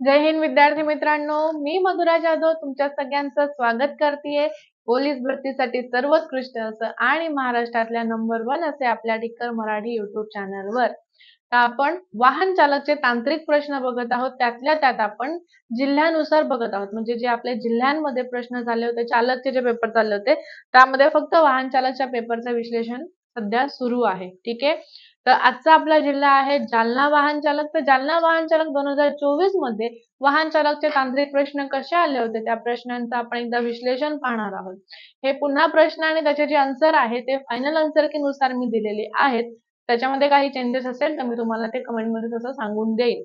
जय हिंद विद्यार्थी मित्रांनो मी मधुरा जाधव तुमच्या सगळ्यांचं स्वागत करतेय. पोलीस भरतीसाठी सर्वोत्कृष्ट असं आणि महाराष्ट्रातल्या नंबर वन असे आपल्या टिक्कर मराठी युट्यूब चॅनलवर तर आपण वाहन चालकचे तांत्रिक प्रश्न बघत आहोत. त्यातल्या त्यात आपण जिल्ह्यानुसार बघत आहोत. म्हणजे जे आपल्या जिल्ह्यांमध्ये प्रश्न झाले होते चालकचे जे पेपर चालले होते त्यामध्ये फक्त वाहन चालकच्या पेपरचं विश्लेषण सध्या सुरू आहे. ठीक आहे? तर आजचा आपला जिल्हा आहे जालना वाहन चालक. तर जालना वाहन चालक दोन हजार चोवीसमध्ये वाहन चालकचे तांत्रिक प्रश्न कसे आले होते? त्या प्रश्नांचं आपण एकदा विश्लेषण पाहणार आहोत. हे पुन्हा प्रश्न आणि त्याचे जे आन्सर आहे ते फायनल आन्सर की नुसार मी दिलेले आहेत. त्याच्यामध्ये काही चेंजेस असेल तर मी तुम्हाला ते कमेंटमध्ये तसं सांगून देईन.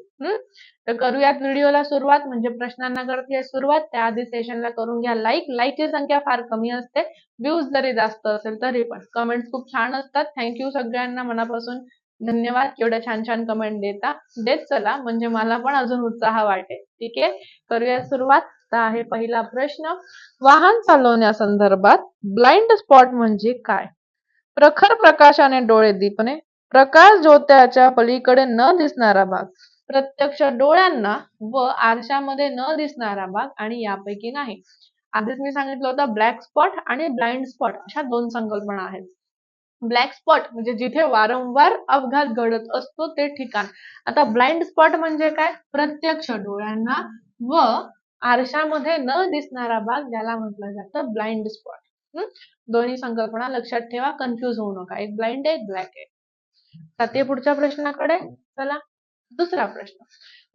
तर करूयात व्हिडिओला सुरुवात म्हणजे प्रश्नांना करते सुरुवात. त्याआधी सेशनला करून घ्या लाईक लाईकची संख्या फार कमी असते. व्ह्यूज जरी जास्त असेल तरी पण. कमेंट्स खूप छान असतात. थँक्यू सगळ्यांना मनापासून धन्यवाद. एवढ्या छान छान कमेंट देता देत चला. म्हणजे मला पण अजून उत्साह वाटेल. ठीक आहे? करूया सुरुवात. तर आहे पहिला प्रश्न. वाहन चालवण्यासंदर्भात ब्लाइंड स्पॉट म्हणजे काय? प्रखर प्रकाशाने डोळे दिपणे प्रकाश ज्योत्याच्या पलीकडे न दिसणारा भाग. प्रत्यक्ष डोळ्यांना व आरशामध्ये न दिसणारा भाग आणि यापैकी नाही. आधीच मी सांगितलं होतं ब्लॅक स्पॉट आणि ब्लाइंड स्पॉट अशा दोन संकल्पना आहेत. ब्लॅक स्पॉट म्हणजे जिथे वारंवार अपघात घडत असतो ते ठिकाण. आता ब्लाइंड स्पॉट म्हणजे काय? प्रत्यक्ष डोळ्यांना व आरशामध्ये न दिसणारा भाग ज्याला म्हटलं जातं ब्लाइंड स्पॉट दोन्ही संकल्पना लक्षात ठेवा कन्फ्युज होऊ नका. एक ब्लाइंड आहे एक ब्लॅक आहे. ते पुढच्या प्रश्नाकडे चला दुसरा प्रश्न.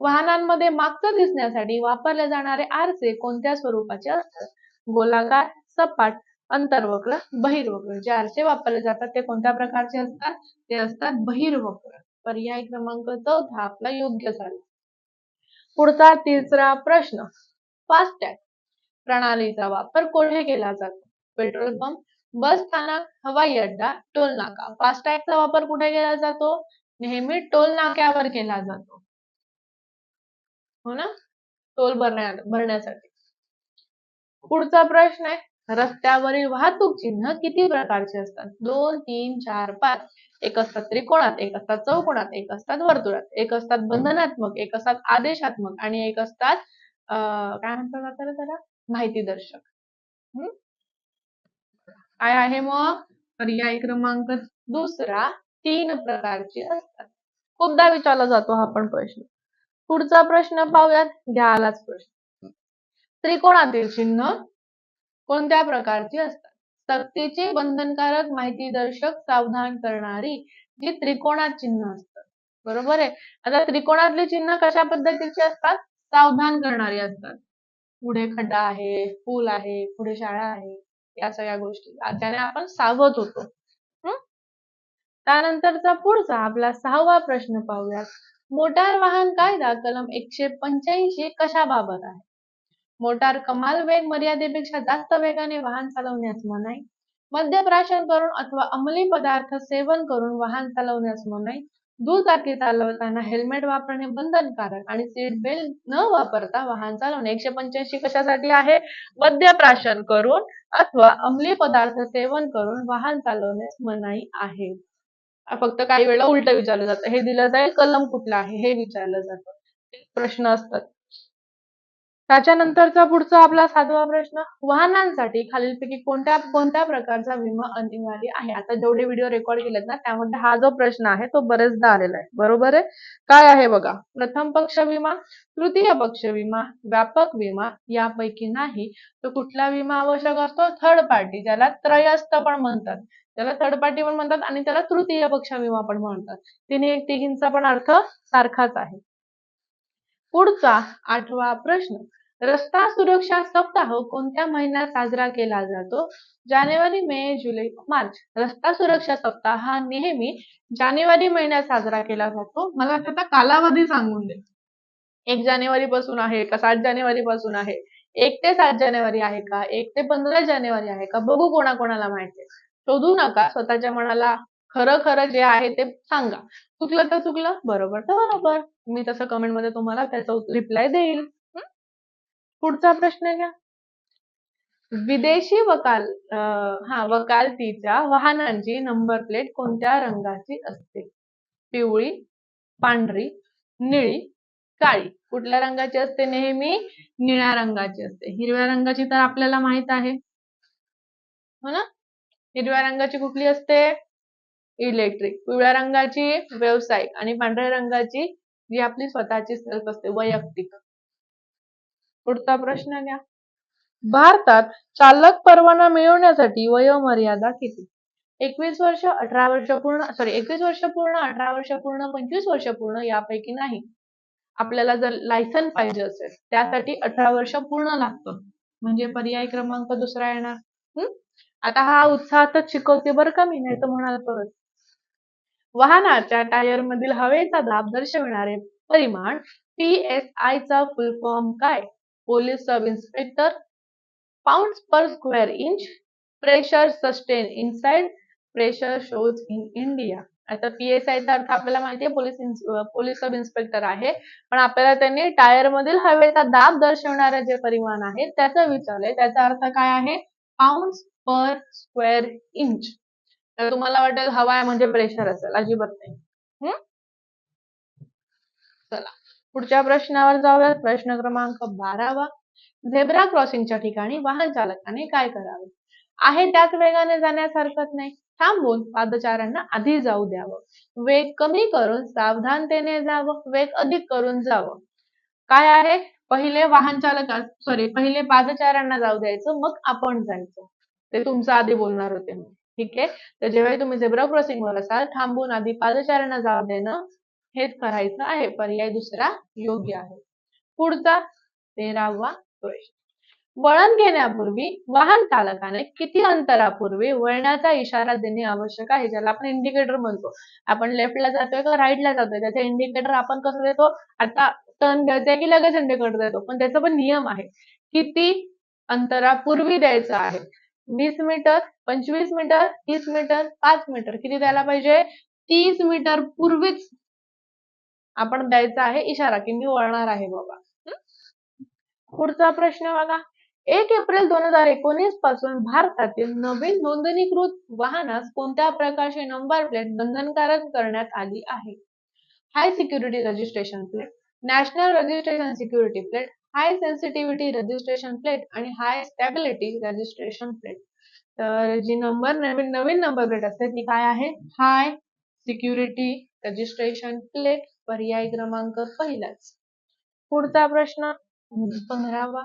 वाहनांमध्ये मागचं दिसण्यासाठी वापरले जाणारे आरसे कोणत्या स्वरूपाचे असतात? गोलाकार सपाट अंतर्वक्र बहिर्वक्र. जे आरसे वापरले जातात ते कोणत्या प्रकारचे असतात? ते असतात बहिर्वक्र. पर्याय क्रमांक चौथा आपला योग्य झाला. पुढचा तिसरा प्रश्न. फास्टॅग प्रणालीचा वापर कोठे केला जातो? पेट्रोल पंप बस स्थानक हवाई अड्डा टोल नाका. फास्टॅगचा वापर कुठे केला जातो? नेहमी टोल नाक्यावर केला जातो. हो ना? टोल भरण्या भरण्यासाठी. पुढचा प्रश्न आहे रस्त्यावरील वाहतूक चिन्ह किती प्रकारचे असतात? दोन तीन चार पाच. एक असतात त्रिकोणात एक असतात चौकोणात एक असतात वर्तुळात एक असतात बंधनात्मक एक असतात आदेशात्मक आणि एक असतात काय म्हणतात त्याला? माहिती दर्शक काय आहे मग? पर्याय क्रमांक दुसरा तीन प्रकारचे असतात. खूपदा विचारला जातो हा पण प्रश्न. पुढचा प्रश्न पाहूयात घ्यालाच प्रश्न. त्रिकोणातील चिन्ह कोणत्या प्रकारची असतात? सक्तीचे बंधनकारक माहिती दर्शक सावधान करणारी जी त्रिकोणात चिन्ह असतात बरोबर आहे? आता त्रिकोणातले चिन्ह कशा पद्धतीची असतात? सावधान करणारी असतात. पुढे खड्डा आहे पूल आहे पुढे शाळा आहे. या सगळ्या गोष्टी. त्याने आपण सावध होतो. त्यानंतरचा पुढचा आपला सहावा प्रश्न पाहूयात. मोटार वाहन कायदा कलम एकशे पंच्याऐंशी कशाबाबत आहे? मोटार कमाल वेग मर्यादेपेक्षा जास्त वेगाने वाहन चालवण्यास मनाई. मद्यप्राशन करून अथवा अंमली पदार्थ सेवन करून वाहन चालवण्यास मनाई. दुचाकी चालवताना हेल्मेट वापरणे बंधनकारक आणि सीट बेल्ट न वापरता वाहन चालवणे. एकशे पंच्याऐंशी कशासाठी आहे? मद्यप्राशन करून अथवा अंमली पदार्थ सेवन करून वाहन चालवण्यास मनाई आहे. फक्त काही वेळा उलट विचारलं जातं. हे दिलं जाईल कलम कुठला आहे? हे विचारलं जातं. प्रश्न असतात. त्याच्यानंतरचा पुढचा आपला सातवा प्रश्न वाहनांसाठी खालीलपैकी कोणत्या कोणत्या प्रकारचा विमा अनिवार्य आहे? आता जेवढे व्हिडिओ रेकॉर्ड केलेत ना त्यामध्ये हा जो प्रश्न आहे तो बरेचदा आलेला आहे. बरोबर आहे? काय आहे बघा? प्रथम पक्ष विमा तृतीय पक्ष विमा व्यापक विमा यापैकी नाही तर कुठला विमा आवश्यक असतो? थर्ड पार्टी ज्याला त्रयस्थ पण म्हणतात. त्याला थर्ड पार्टी पण म्हणतात आणि त्याला तृतीय पक्ष विमा पण म्हणतात. तिन्ही तिघींचा पण अर्थ सारखाच आहे. पुढचा आठवा प्रश्न. रस्ता सुरक्षा सप्ताह कोणत्या महिन्यात साजरा केला जातो? जानेवारी मे जुलै मार्च. रस्ता सुरक्षा सप्ताह हा नेहमी जानेवारी महिन्यात साजरा केला जातो. मला त्याचा कालावधी सांगून दे. एक जानेवारी पासून आहे का? सात जानेवारी पासून आहे. एक ते सात जानेवारी आहे का? एक ते पंधरा जानेवारी आहे का? बघू कोणाकोणाला माहिती शोधू नका. स्वतःच्या मनाला खरं खरं जे आहे ते सांगा. चुकलं तर चुकलं बरोबर तर बरोबर. मी तसं कमेंटमध्ये तुम्हाला त्याचा रिप्लाय देईल पुढचा प्रश्न घ्या. विदेशी वकाल हा वकालतीच्या वाहनांची नंबर प्लेट कोणत्या रंगाची असते? पिवळी पांढरी निळी काळी. कुठल्या रंगाची असते नेहमी? निळ्या रंगाची असते. हिरव्या रंगाची तर आपल्याला माहीत आहे. हो ना? हिरव्या रंगाची कुठली असते? इलेक्ट्रिक. पिवळ्या रंगाची व्यावसायिक आणि पांढऱ्या रंगाची जी आपली स्वतःची सेल्फ असते वैयक्तिक. पुढचा प्रश्न घ्या. भारतात चालक परवाना मिळवण्यासाठी वयोमर्यादा किती? एकवीस वर्ष अठरा वर्ष पूर्ण सॉरी एकवीस वर्ष पूर्ण अठरा वर्ष पूर्ण पंचवीस वर्ष पूर्ण यापैकी नाही. आपल्याला जर लायसन पाहिजे असेल त्यासाठी अठरा वर्ष पूर्ण लागतं. म्हणजे पर्याय क्रमांक दुसरा येणार. आता हा उत्साहातच शिकवते बरं का मी नाही तर म्हणाल परत. वाहनाच्या टायर मधील हवेचा दाब दर्शविणारे परिमाण पी एस आय चा फुल फॉर्म काय? Police sub inspector pound per square inch pressure sustain inside pressure shows in India आता पी एस आयचा अर्थ आपल्याला माहिती आहे पोलीस पोलीस सब इन्स्पेक्टर आहे. पण आपल्याला त्यांनी टायर मधील हवेचा दाब दर्शवणारे जे परिमाण आहे त्याचा विचारले. त्याचा अर्थ काय आहे? पाऊंड पर स्क्वेअर इंच तर तुम्हाला वाटेल हवा आहे म्हणजे प्रेशर असेल अजिबात नाही. चला. पुढच्या प्रश्नावर जाऊया. प्रश्न क्रमांक बारावा. झेब्रा क्रॉसिंगच्या ठिकाणी वाहन चालकाने काय करावे? आहे त्याच वेगाने जाण्यास हरकत नाही. थांबून पादचाऱ्यांना आधी जाऊ द्यावं. वेग कमी करून सावधानतेने जावं. वेग अधिक करून जावं. काय आहे? पहिले वाहन चालक सॉरी पहिले पादचाऱ्यांना जाऊ द्यायचं मग आपण जायचं. ते तुमचं आधी बोलणार होते. ठीक आहे? तर जेव्हा तुम्ही झेब्रा क्रॉसिंग वर असाल थांबून आधी पादचाऱ्यांना जाऊ देणं हेच करायचं आहे. पर्याय दुसरा योग्य आहे. पुढचा तेरावा प्रश्न. वळण घेण्यापूर्वी वाहन चालकाने किती अंतरापूर्वी वळणाचा इशारा देणे आवश्यक आहे ज्याला आपण इंडिकेटर म्हणतो. आपण लेफ्टला जातोय का राईटला जातोय? त्याचा इंडिकेटर आपण कसं देतो? आता टर्न द्यायचा की लगेच इंडिकेटर देतो? पण त्याचा पण नियम आहे. किती अंतरापूर्वी द्यायचं आहे? वीस मीटर पंचवीस मीटर तीस मीटर पाच मीटर. किती द्यायला पाहिजे? तीस मीटर पूर्वीच आपण द्यायचा आहे इशारा. की मी वळणार आहे बाबा. पुढचा प्रश्न बघा. एक एप्रिल दोन हजार एकोणीसपासून भारतातील नवीन नोंदणीकृत वाहनास कोणत्या प्रकारची नंबर प्लेट बंधनकारक करण्यात आली आहे? High security registration plate. National registration security plate high sensitivity registration plate आणि हाय स्टॅबिलिटी रजिस्ट्रेशन प्लेट तर जी नंबर नवीन नवीन नंबर प्लेट असते ती काय आहे? हाय सिक्युरिटी रजिस्ट्रेशन प्लेट पर्याय क्रमांक पहिलाच. पुढचा प्रश्न पंधरावा.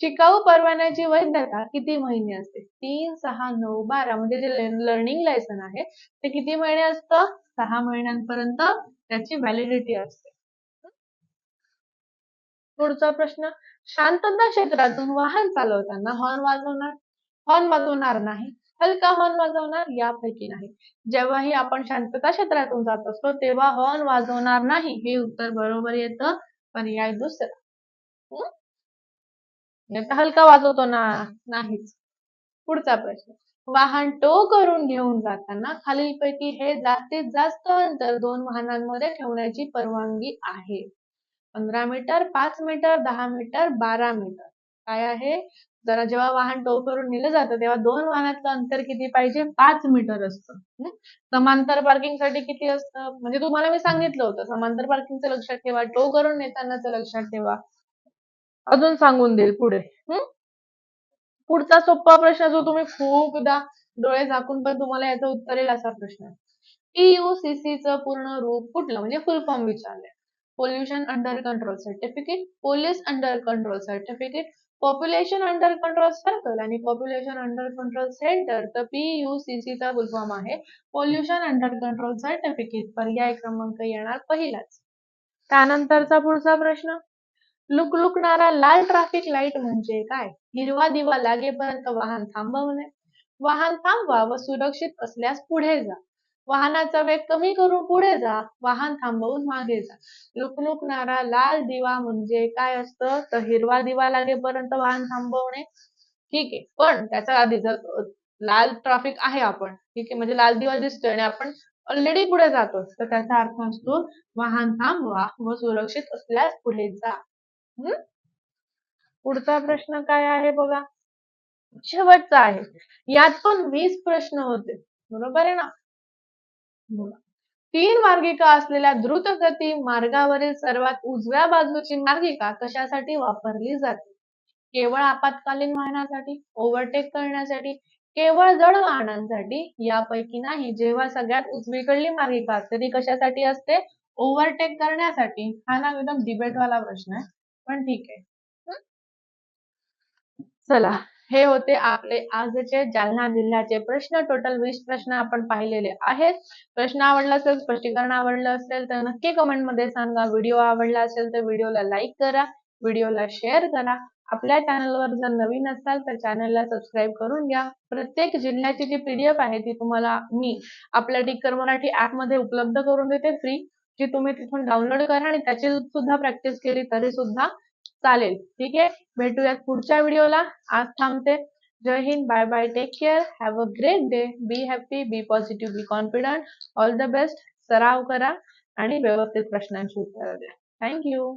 शिकाऊ परवान्याची वैधता किती महिने असते? तीन सहा नऊ बारा. म्हणजे जे लर्निंग लायसन आहे ते किती महिने असतं? सहा महिन्यांपर्यंत त्याची व्हॅलिडिटी असते. पुढचा प्रश्न शांतता क्षेत्रातून वाहन चालवताना हॉर्न वाजवणार हॉर्न वाजवणार नाही हलका हॉर्न वाजवणार यापैकी नाही. जेव्हाही आपण शांतता क्षेत्रातून जात असतो तेव्हा हॉर्न वाजवणार नाही हे उत्तर बरोबर येतं पर्याय दुसरा. हलका वाजवतो ना नाहीच. पुढचा प्रश्न वाहन टो करून घेऊन जाताना खालीलपैकी हे जास्तीत जास्त अंतर दोन वाहनांमध्ये ठेवण्याची परवानगी आहे. पंधरा मीटर पाच मीटर दहा मीटर बारा मीटर. काय आहे? जरा जेव्हा वाहन टो करून नेलं जातं तेव्हा दोन वाहनातलं अंतर किती पाहिजे? पाच मीटर असतं समांतर पार्किंगसाठी किती असतं? म्हणजे तुम्हाला मी सांगितलं होतं समांतर पार्किंगचं लक्षात ठेवा टो करून नेतानाच लक्षात ठेवा. अजून सांगून देईल पुढे पुढचा सोपा प्रश्न जो तुम्ही खूपदा डोळे झाकून पण तुम्हाला याचं उत्तर येईल असा प्रश्न. आहे च पूर्ण रूप कुठलं? म्हणजे फुल फॉर्म विचारले pollution under control certificate police under control certificate population under control circle आणि पॉप्युलेशन अंडर कंट्रोल सेंटर तर पीयूसीसी चा फुल फॉर्म आहे पोल्युशन अंडर कंट्रोल सर्टिफिकेट पर्याय क्रमांक येणार पहिलाच. त्यानंतरचा पुढचा प्रश्न लुकलुकणारा लाल ट्रॅफिक लाइट म्हणजे काय? हिरवा दिवा लागेपर्यंत वाहन थांबवणे. वाहन थांबवा व सुरक्षित असल्यास पुढे जा. वाहनाचा वेग कमी करून पुढे जा वाहन थांबवून मागे जा. लुकलुकणारा लाल दिवा म्हणजे काय असतं? तर हिरवा दिवा लागेपर्यंत वाहन थांबवणे. ठीक आहे. पण त्याच्या आधी जर लाल ट्रॅफिक आहे आपण ठीक आहे म्हणजे लाल दिवा दिसतोय आणि आपण ऑलरेडी पुढे जातो तर त्याचा अर्थ असतो वाहन थांबवा व सुरक्षित असल्यास पुढे जा. पुढचा प्रश्न काय आहे बघा? शेवटचा आहे. यात पण वीस प्रश्न होते. बरोबर आहे ना? तीन मार्गिका असलेल्या द्रुतगती मार्गावरील सर्वात उजव्या बाजूची मार्गिका कशासाठी वापरली जाते? केवळ आपत्कालीन वाहनासाठी ओव्हरटेक करण्यासाठी केवळ जड वाहनांसाठी? यापैकी नाही. जेव्हा सगळ्यात उजवीकडली मार्गिका असते ती कशासाठी असते? ओव्हरटेक करण्यासाठी. हा ना एकदम डिबेटवाला प्रश्न आहे. पण ठीक आहे. चला. हे होते आपले आजचे जालना जिल्ह्याचे प्रश्न. टोटल वीस प्रश्न आपण पाहिलेले आहेत. प्रश्न आवडला असेल स्पष्टीकरण आवडलं असेल तर नक्की कमेंटमध्ये सांगा. व्हिडिओ आवडला असेल तर व्हिडिओला लाईक करा. व्हिडिओला शेअर करा. आपल्या चॅनलवर जर नवीन असाल तर चॅनलला सबस्क्राईब करून घ्या. प्रत्येक जिल्ह्याची जी पीडीएफ आहे ती तुम्हाला मी आपल्या टिकर मराठी ऍपमध्ये उपलब्ध करून देते फ्री जी तुम्ही तिथून डाउनलोड करा आणि त्याची सुद्धा प्रॅक्टिस केली तरी सुद्धा चालेल. ठीक आहे? भेटूयात पुढच्या व्हिडिओला. आज थांबते. जय Hind. Bye bye take care have a great day be happy be positive be confident all the best सराव करा आणि व्यवस्थित प्रश्नांची उत्तरं द्या. थँक्यू